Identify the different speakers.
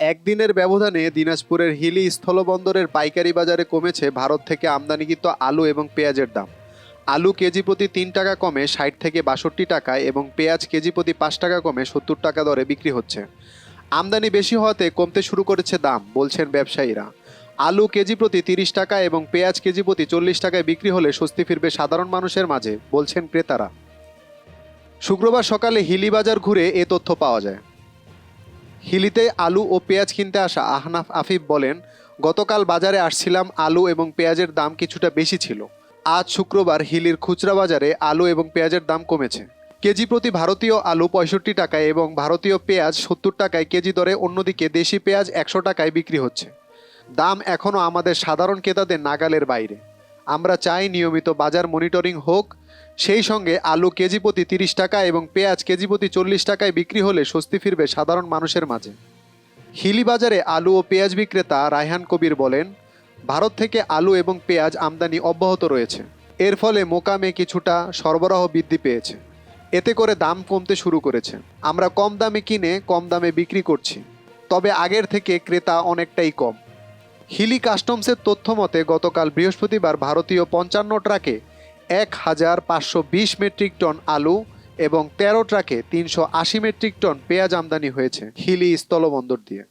Speaker 1: একদিনের ব্যবধানে দিনাজপুরের হিলি স্থলবন্দরের পাইকারি বাজারে কমেছে ভারত থেকে আমদানিকৃত আলু এবং পেঁয়াজের দাম। আলু কেজি প্রতি তিন টাকা কমে ষাট থেকে বাষট্টি টাকায় এবং পেঁয়াজ কেজি প্রতি পাঁচ টাকা কমে সত্তর টাকা দরে বিক্রি হচ্ছে। আমদানি বেশি হওয়াতে কমতে শুরু করেছে দাম, বলছেন ব্যবসায়ীরা। আলু কেজি প্রতি তিরিশ টাকা এবং পেঁয়াজ কেজি প্রতি চল্লিশ টাকায় বিক্রি হলে স্বস্তি ফিরবে সাধারণ মানুষের মাঝে, বলছেন ক্রেতারা। শুক্রবার সকালে হিলি বাজার ঘুরে এ তথ্য পাওয়া যায়। হিলিতে আলু ও পেঁয়াজ কিনতে আসা আহনাফ আফিফ বলেন, গতকাল বাজারে আসছিলাম আলু এবং পেঁয়াজের দাম কিছুটা বেশি ছিল। আজ শুক্রবার হিলির খুচরা বাজারে আলু এবং পেঁয়াজের দাম কমেছে। কেজি প্রতি ভারতীয় আলু পঁয়ষট্টি টাকায় এবং ভারতীয় পেঁয়াজ সত্তর টাকায় কেজি দরে অন্যদিকে দেশি পেঁয়াজ একশো টাকায় বিক্রি হচ্ছে। দাম এখনও আমাদের সাধারণ ক্রেতাদের নাগালের বাইরে। আমরা চাই নিয়মিত বাজার মনিটরিং হোক। সেই সঙ্গে আলু কেজি প্রতি তিরিশ টাকা এবং পেঁয়াজ কেজি প্রতি চল্লিশ টাকায় বিক্রি হলে স্বস্তি ফিরবে সাধারণ মানুষের মাঝে। হিলি বাজারে আলু ও পেঁয়াজ বিক্রেতা রায়হান কবির বলেন, ভারত থেকে আলু এবং পেঁয়াজ আমদানি অব্যাহত রয়েছে। এর ফলে মোকামে কিছুটা সরবরাহ বৃদ্ধি পেয়েছে। এতে করে দাম কমতে শুরু করেছে। আমরা কম দামে কিনে কম দামে বিক্রি করছি। তবে আগের থেকে ক্রেতা অনেকটাই কম। হিলি কাস্টমসের তথ্য মতে গতকাল বৃহস্পতিবার ভারতীয় পঞ্চান্ন ট্রাকে এক হাজার পাঁচশো বিশ মেট্রিক টন আলু এবং তেরো ট্রাকে তিনশো আশি মেট্রিক টন পেঁয়াজ আমদানি হয়েছে হিলি স্থলবন্দর দিয়ে।